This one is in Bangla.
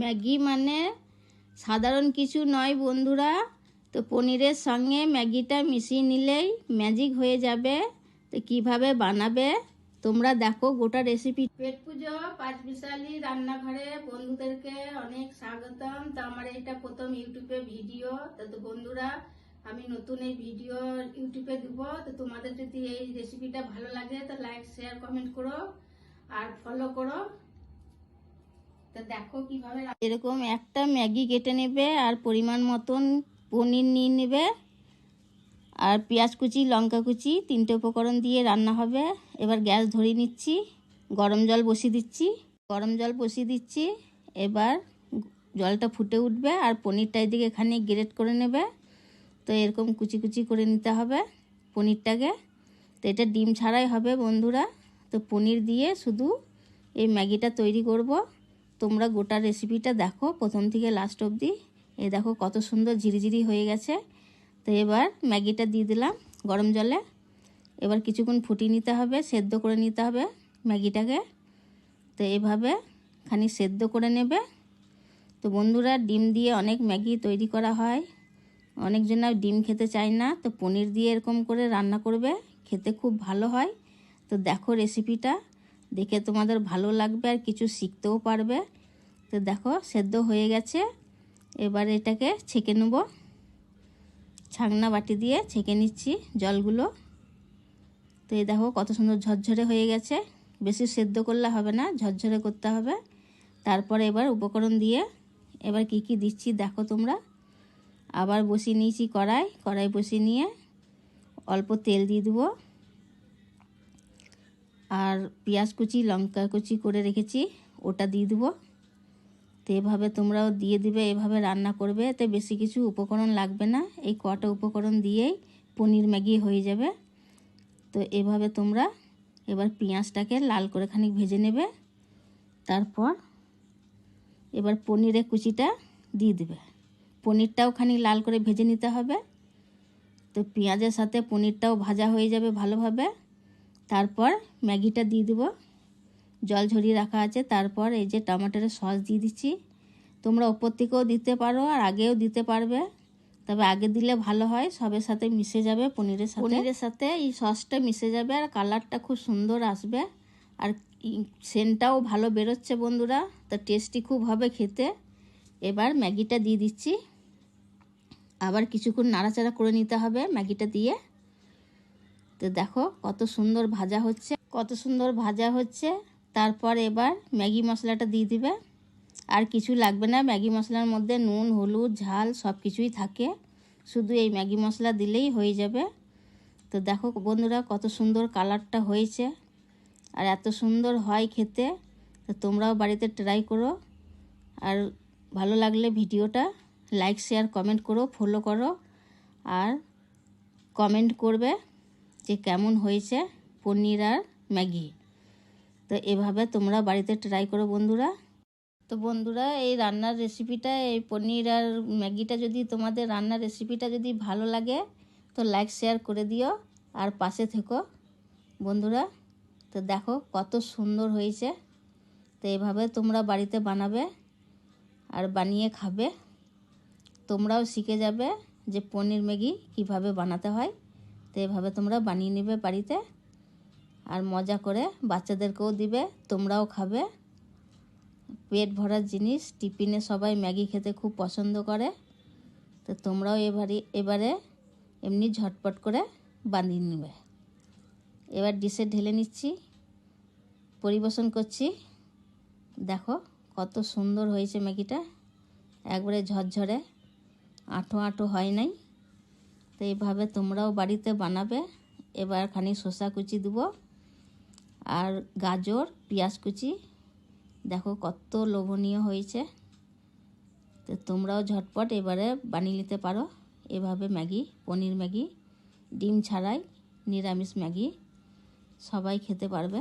ম্যাগি মানে সাধারণ কিছু নয় বন্ধুরা। তো পনিরের সঙ্গে ম্যাগিটা মিশিয়ে নিলেই ম্যাজিক হয়ে যাবে। তো কীভাবে বানাবে? তোমরা দেখো গোটা রেসিপি পেট পুজো পাঁচ বিশালি রান্নাঘরে বন্ধুদেরকে অনেক স্বাগতম। তো আমার এটা প্রথম ইউটিউবে ভিডিও। তো তো বন্ধুরা, আমি নতুন এই ভিডিও ইউটিউবে দিব। তো তোমাদের যদি এই রেসিপিটা ভালো লাগে, তো লাইক শেয়ার কমেন্ট করো। আর ফলো করো। দেখো এরকম একটা ম্যাগি কেটে নেবে আর পরিমাণ মতন পনির নিয়ে নেবে। আর পেঁয়াজ কুচি, লঙ্কা কুচি তিনটে উপকরণ দিয়ে রান্না হবে। এবার গ্যাস ধরিয়ে নিচ্ছি, গরম জল বসিয়ে দিচ্ছি। গরম জল বসিয়ে দিচ্ছি, এবার জলটা ফুটে উঠবে আর পনিরটা এদিকে এখানে গ্রেট করে নেবে। তো এরকম কুচি কুচি করে নিতে হবে পনিরটাকে। তো এটা ডিম ছাড়াই হবে বন্ধুরা। তো পনির দিয়ে শুধু এই ম্যাগিটা তৈরি করব। তোমরা গোটা রেসিপিটা দেখো, প্রথম থেকে লাস্ট অবধি। এ দেখো কত সুন্দর ঝিরিঝিরি হয়ে গেছে। তো এবার ম্যাগিটা দিয়ে দিলাম গরম জলে। এবার কিছুক্ষণ ফুটিয়ে নিতে হবে, সেদ্ধ করে নিতে হবে ম্যাগিটাকে। তো এভাবে খানি সেদ্ধ করে নেবে। তো বন্ধুরা, ডিম দিয়ে অনেক ম্যাগি তৈরি করা হয়। অনেকজন ডিম খেতে চায় না, তো পনির দিয়ে এরকম করে রান্না করবে, খেতে খুব ভালো হয়। তো দেখো রেসিপিটা দেখে তোমাদের ভালো লাগবে আর কিছু শিখতেও পারবে। তো দেখো, সেদ্ধ হয়ে গেছে। এবার এটাকে ছেঁকে নেব। ছাকনা বাটি দিয়ে ছেঁকে নিচ্ছি জলগুলো। তো এই দেখো, কত সুন্দর ঝরঝরে হয়ে গেছে। বেশি সেদ্ধ করলে হবে না, ঝরঝরে করতে হবে। তারপরে এবার উপকরণ দিয়ে এবার কি কি দিচ্ছি দেখো তোমরা। আবার বসিয়ে নিয়েছি কড়াই কড়াই বসিয়ে নিয়ে অল্প তেল দিয়ে দেবো। আর পেঁয়াজ কুচি, লঙ্কা কুচি করে রেখেছি, ওটা দিয়ে দেবো। তো এভাবে তোমরাও দিয়ে দিবে, এভাবে রান্না করবে, এতে বেশি কিছু উপকরণ লাগবে না। এই কটা উপকরণ দিয়েই পনির ম্যাগি হয়ে যাবে। তো এভাবে তোমরা এবার পেঁয়াজটাকে লাল করে খানিক ভেজে নেবে। তারপর এবার পনিরের কুচিটা দিয়ে দেবে। পনিরটাও খানিক লাল করে ভেজে নিতে হবে। তো পেঁয়াজের সাথে পনিরটাও ভাজা হয়ে যাবে ভালোভাবে। তারপর ম্যাগিটা দিয়ে দেবো। জল ঝরিয়ে রাখা আছে। তারপর এই যে টমেটোর সস দিয়ে দিচ্ছি। তোমরা ওপর থেকেও দিতে পারো আর আগেও দিতে পারবে। তবে আগে দিলে ভালো হয়, সবের সাথে মিশে যাবে পনিরের সাথে। পনিরের সাথে এই সসটা মিশে যাবে আর কালারটা খুব সুন্দর আসবে। আর সেন্টটাও ভালো বেরোচ্ছে বন্ধুরা, তো টেস্টি খুব হবে খেতে। এবার ম্যাগিটা দিয়ে দিচ্ছি। আবার কিছুক্ষণ নাড়াচাড়া করে নিতে হবে ম্যাগিটা দিয়ে। তো দেখো কত সুন্দর ভাজা হচ্ছে। কত সুন্দর ভাজা হচ্ছে। তারপর এবার ম্যাগি মশলাটা দিয়ে দিবে। আর কিছু লাগবে না, ম্যাগি মশলার মধ্যে নুন, হলুদ, ঝাল সব কিছুই থাকে। শুধু এই ম্যাগি মশলা দিলেই হয়ে যাবে। তো দেখো বন্ধুরা কত সুন্দর কালারটা হয়েছে। আর এত সুন্দর হয় খেতে, তো তোমরাও বাড়িতে ট্রাই করো। আর ভালো লাগলে ভিডিওটা লাইক, শেয়ার, কমেন্ট করো, ফলো করো। আর কমেন্ট করবে যে কেমন হয়েছে পনির আর ম্যাগি। তো এভাবে তোমরা বাড়িতে ট্রাই করো বন্ধুরা। তো বন্ধুরা, এই রান্নার রেসিপিটা এই পনির আর ম্যাগিটা যদি তোমাদের রান্নার রেসিপিটা যদি ভালো লাগে, তো লাইক শেয়ার করে দিও আর পাশে থেকো। বন্ধুরা, তো দেখো কত সুন্দর হয়েছে। তো এভাবে তোমরা বাড়িতে বানাবে আর বানিয়ে খাবে। তোমরাও শিখে যাবে যে পনির, ম্যাগি কীভাবে বানাতে হয়। তো এভাবে তোমরা বানিয়ে নেবে বাড়িতে। আর মজা করে বাচ্চাদেরকেও দিবে, তোমরাও খাবে। পেট ভরার জিনিস, টিফিনে সবাই ম্যাগি খেতে খুব পছন্দ করে। তো তোমরাও এবারে এবারে এমনি ঝটপট করে বানিয়ে নেবে। এবার ডিশে ঢেলে নিচ্ছি, পরিবেশন করছি। দেখো কত সুন্দর হয়েছে ম্যাগিটা, একবারে ঝরঝরে আঁটো আঁটো হয় নাই। তো এইভাবে তোমরাও বাড়িতে বানাবে। এবার খানিক শসা কুচি দেবো। আর গাজর, পেঁয়াজ কুচি। দেখো কত লোভনীয় হয়েছে। তো তোমরাও ঝটপট এবারে বানিয়ে নিতে পারো। এভাবে ম্যাগি, পনির ম্যাগি, ডিম ছাড়াই নিরামিষ ম্যাগি সবাই খেতে পারবে।